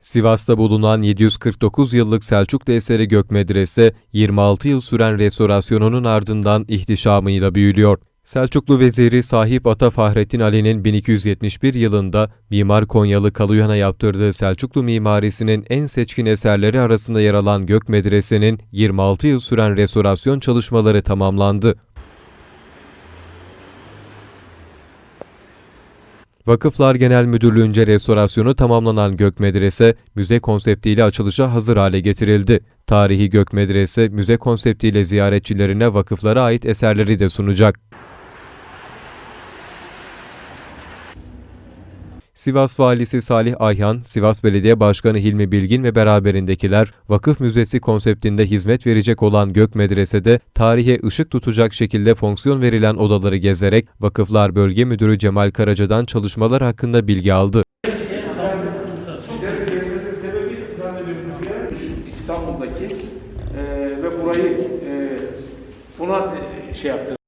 Sivas'ta bulunan 749 yıllık Selçuklu eseri Gökmedrese, 26 yıl süren restorasyonunun ardından ihtişamıyla büyülüyor. Selçuklu Veziri Sahip Ata Fahrettin Ali'nin 1271 yılında Mimar Konyalı Kaluyhan'a yaptırdığı Selçuklu mimarisinin en seçkin eserleri arasında yer alan Gökmedrese'nin 26 yıl süren restorasyon çalışmaları tamamlandı. Vakıflar Genel Müdürlüğü'nce restorasyonu tamamlanan Gökmedrese, müze konseptiyle açılışa hazır hale getirildi. Tarihi Gökmedrese, müze konseptiyle ziyaretçilerine vakıflara ait eserleri de sunacak. Sivas Valisi Salih Ayhan, Sivas Belediye Başkanı Hilmi Bilgin ve beraberindekiler Vakıf Müzesi konseptinde hizmet verecek olan Gök Medrese'de tarihe ışık tutacak şekilde fonksiyon verilen odaları gezerek Vakıflar Bölge Müdürü Cemal Karaca'dan çalışmalar hakkında bilgi aldı. İstanbul'daki eee ve burayı eee buna eee, şey yaptı.